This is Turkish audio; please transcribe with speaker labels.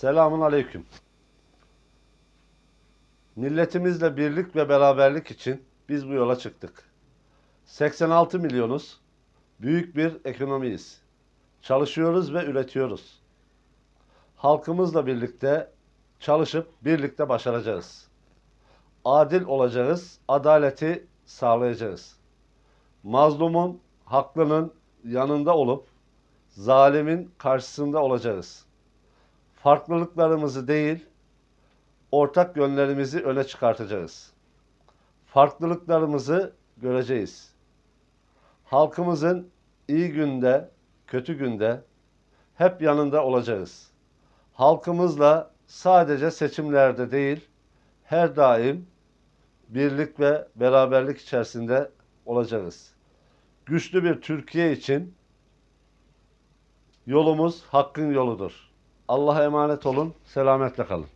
Speaker 1: Selamun Aleyküm. Milletimizle birlik ve beraberlik için biz bu yola çıktık. 86 milyonuz. Büyük bir ekonomiyiz. Çalışıyoruz ve üretiyoruz. Halkımızla birlikte çalışıp birlikte başaracağız. Adil olacağız, adaleti sağlayacağız. Mazlumun, haklının yanında olup zalimin karşısında olacağız. Farklılıklarımızı değil, ortak yönlerimizi öne çıkartacağız. Farklılıklarımızı göreceğiz. Halkımızın iyi günde, kötü günde hep yanında olacağız. Halkımızla sadece seçimlerde değil, her daim birlik ve beraberlik içerisinde olacağız. Güçlü bir Türkiye için yolumuz hakkın yoludur. Allah'a emanet olun, selametle kalın.